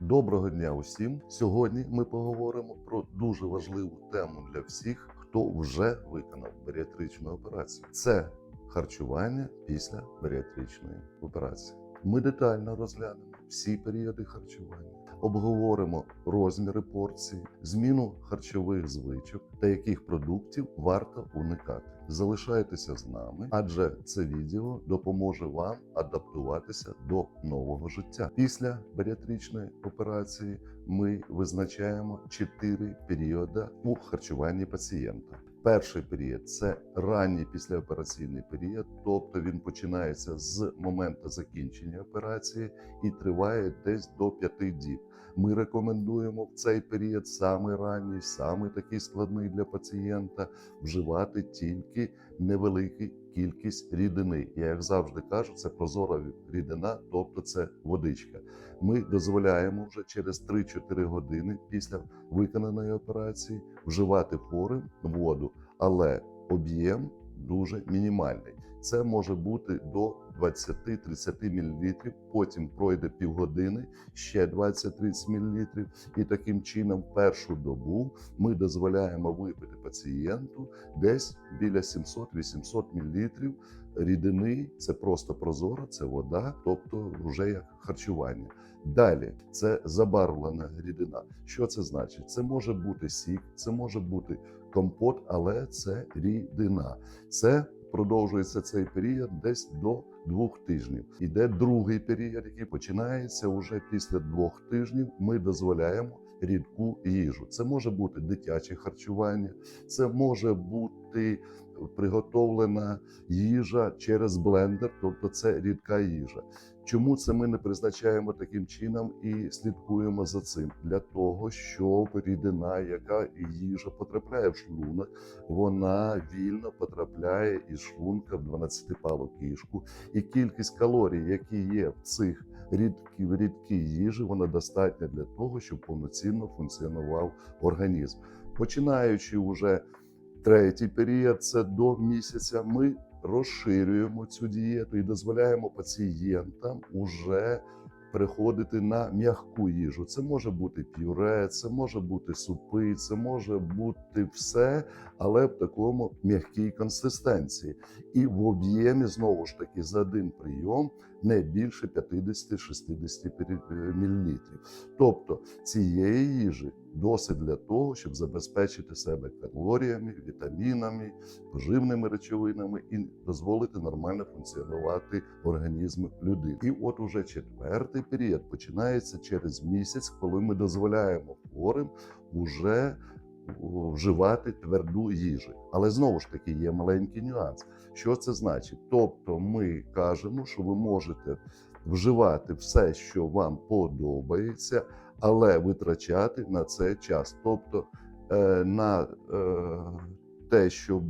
Доброго дня усім! Сьогодні ми поговоримо про дуже важливу тему для всіх, хто вже виконав баріатричну операцію. Це харчування після баріатричної операції. Ми детально розглянемо всі періоди харчування, обговоримо розміри порцій, зміну харчових звичок та яких продуктів варто уникати. Залишайтеся з нами, адже це відео допоможе вам адаптуватися до нового життя. Після баріатричної операції ми визначаємо чотири періоди у харчуванні пацієнта. Перший період це ранній післяопераційний період, тобто він починається з моменту закінчення операції і триває десь до 5 діб. Ми рекомендуємо в цей період самий ранній, самий такий складний для пацієнта вживати тільки невелику кількість рідини. Я як завжди кажу, це прозора рідина, тобто це водичка. Ми дозволяємо вже через 3-4 години після виконаної операції вживати хворим воду, але об'єм дуже мінімальний. Це може бути до 20-30 мл, потім пройде півгодини, ще 20-30 мл. І таким чином, першу добу ми дозволяємо випити пацієнту десь біля 700-800 мл рідини. Це просто прозора, це вода, тобто вже як харчування. Далі це забарвлена рідина. Що це значить? Це може бути сік, це може бути компот, але це рідина. Це продовжується цей період десь до двох тижнів. Іде другий період, який починається вже після двох тижнів. Ми дозволяємо рідку їжу. Це може бути дитяче харчування, це може бути приготовлена їжа через блендер, тобто це рідка їжа. Чому це ми не призначаємо таким чином і слідкуємо за цим? Для того, щоб рідина, яка їжа потрапляє в шлунок, вона вільно потрапляє із шлунка в 12-палу кишку, і кількість калорій, які є в цих рідкі, рідкій їжі, вона достатня для того, щоб повноцінно функціонував організм. Починаючи вже третій період, це до місяця, ми розширюємо цю дієту і дозволяємо пацієнтам уже переходити на м'яку їжу. Це може бути пюре, це може бути супи, це може бути все, але в такому м'якій консистенції. І в об'ємі знову ж таки за один прийом не більше 50-60 мл. Тобто цієї їжі досить для того, щоб забезпечити себе калоріями, вітамінами, поживними речовинами і дозволити нормально функціонувати організму людини. І от уже четвертий період починається через місяць, коли ми дозволяємо хворим уже вживати тверду їжу. Але знову ж таки є маленький нюанс. Що це значить? Тобто, ми кажемо, що ви можете вживати все, що вам подобається, але витрачати на це час. Тобто е, на е, те, щоб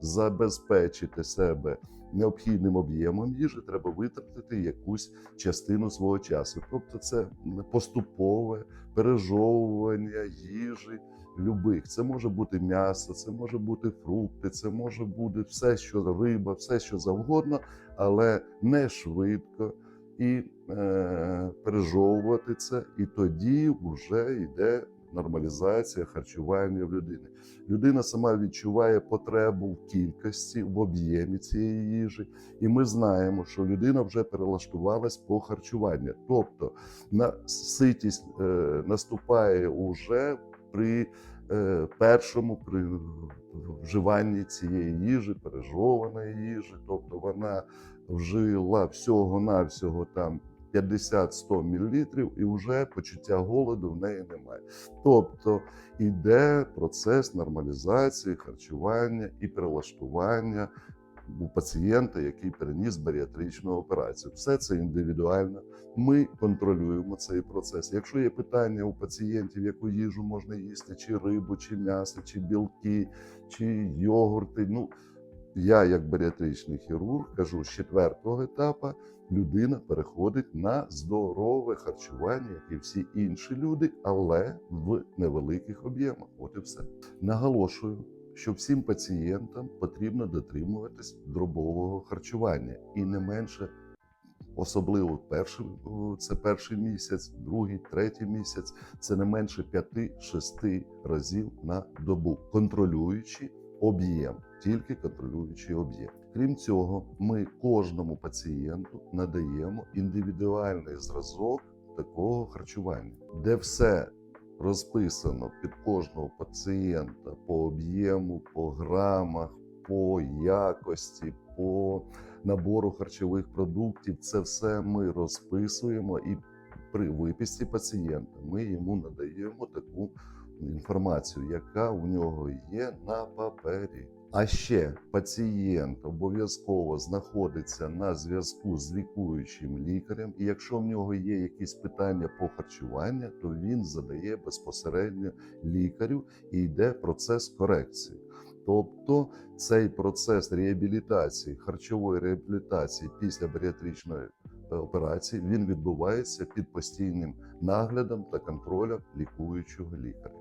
забезпечити себе необхідним об'ємом їжі, треба витратити якусь частину свого часу. Тобто, це поступове пережовування їжі. Любих це може бути м'ясо, це може бути фрукти, це може бути все, що риба, все що завгодно, але не швидко і е, пережовувати це. І тоді вже йде нормалізація харчування в людини. Людина сама відчуває потребу в кількості, в об'ємі цієї їжі, і ми знаємо, що людина вже перелаштувалась по харчуванню. Тобто на ситість е, наступає уже при е, першому при вживанні цієї їжі, пережованої їжі, тобто вона вжила всього-навсього там 50-100 мл, і вже почуття голоду в неї немає. Тобто йде процес нормалізації, харчування і перелаштування у пацієнта, який переніс баріатричну операцію. Все це індивідуально. Ми контролюємо цей процес. Якщо є питання у пацієнтів, яку їжу можна їсти, чи рибу, чи м'ясо, чи білки, чи йогурти. Ну я, як баріатричний хірург, кажу, з четвертого етапу людина переходить на здорове харчування, як і всі інші люди, але в невеликих об'ємах. От і все. Наголошую, що всім пацієнтам потрібно дотримуватись дробового харчування і не менше Особливо перший це перший місяць, другий, третій місяць. Це не менше 5-6 разів на добу, контролюючи об'єм, тільки контролюючи об'єм. Крім цього, ми кожному пацієнту надаємо індивідуальний зразок такого харчування, де все розписано під кожного пацієнта по об'єму, по грамах, по якості, по набору харчових продуктів. Це все ми розписуємо і при виписці пацієнта ми йому надаємо таку інформацію, яка у нього є на папері. А ще пацієнт обов'язково знаходиться на зв'язку з лікуючим лікарем, і якщо в нього є якісь питання по харчуванню, то він задає безпосередньо лікарю і йде процес корекції. Тобто цей процес реабілітації, харчової реабілітації після баріатричної операції він відбувається під постійним наглядом та контролем лікуючого лікаря.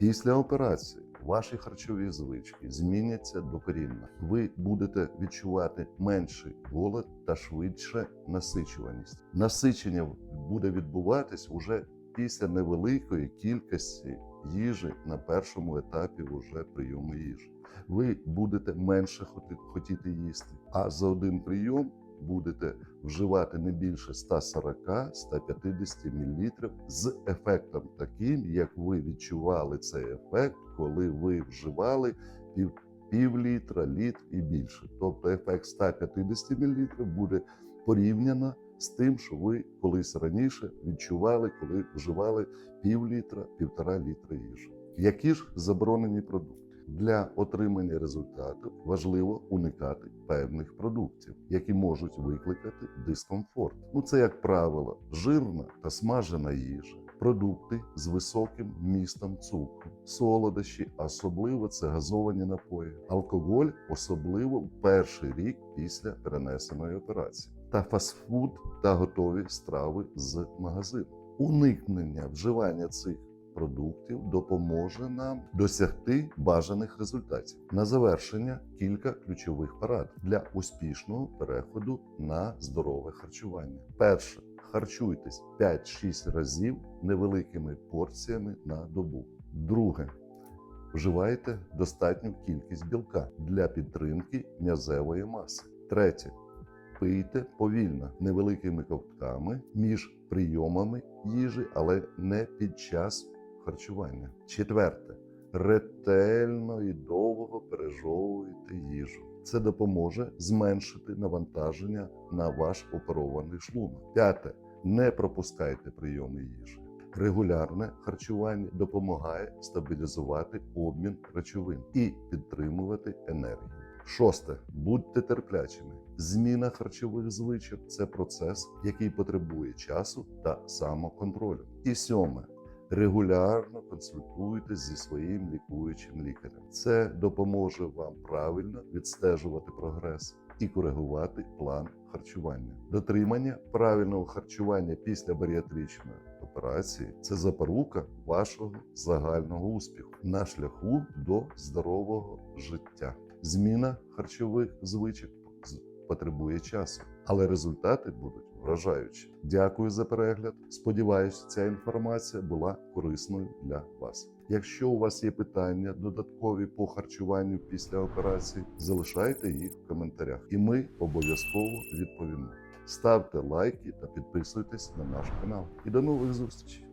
Після операції ваші харчові звички зміняться докорінно. Ви будете відчувати менший голод та швидше насичуваність. Насичення буде відбуватись уже після невеликої кількості їжі на першому етапі уже прийому їжі. Ви будете менше хотіти їсти, а за один прийом будете вживати не більше 140-150 мл з ефектом таким, як ви відчували цей ефект, коли ви вживали пів, пів літра, літр і більше. Тобто ефект 150 мл буде порівняно з тим, що ви колись раніше відчували, коли вживали пів літра, півтора літра їжі. Які ж заборонені продукти? Для отримання результату важливо уникати певних продуктів, які можуть викликати дискомфорт. Ну це, як правило, жирна та смажена їжа, продукти з високим вмістом цукру, солодощі, особливо це газовані напої, алкоголь, особливо в перший рік після перенесеної операції, та фастфуд та готові страви з магазину. Уникнення вживання цих продуктів допоможе нам досягти бажаних результатів. На завершення кілька ключових порад для успішного переходу на здорове харчування. Перше. Харчуйтесь 5-6 разів невеликими порціями на добу. Друге. Вживайте достатню кількість білка для підтримки м'язевої маси. Третє. Пийте повільно невеликими ковтками між прийомами їжі, але не під час харчування. Четверте. Ретельно і довго пережовуйте їжу. Це допоможе зменшити навантаження на ваш оперований шлунок. П'яте. Не пропускайте прийоми їжі. Регулярне харчування допомагає стабілізувати обмін речовин і підтримувати енергію. Шосте. Будьте терплячими. Зміна харчових звичок це процес, який потребує часу та самоконтролю. І сьоме. Регулярно консультуйтесь зі своїм лікуючим лікарем. Це допоможе вам правильно відстежувати прогрес і коригувати план харчування. Дотримання правильного харчування після баріатричної операції це запорука вашого загального успіху на шляху до здорового життя. Зміна харчових звичок потребує часу, але результати будуть вражаючі. Дякую за перегляд. Сподіваюся, ця інформація була корисною для вас. Якщо у вас є питання додаткові по харчуванню після операції, залишайте їх в коментарях, і ми обов'язково відповімо. Ставте лайки та підписуйтесь на наш канал. І до нових зустрічей!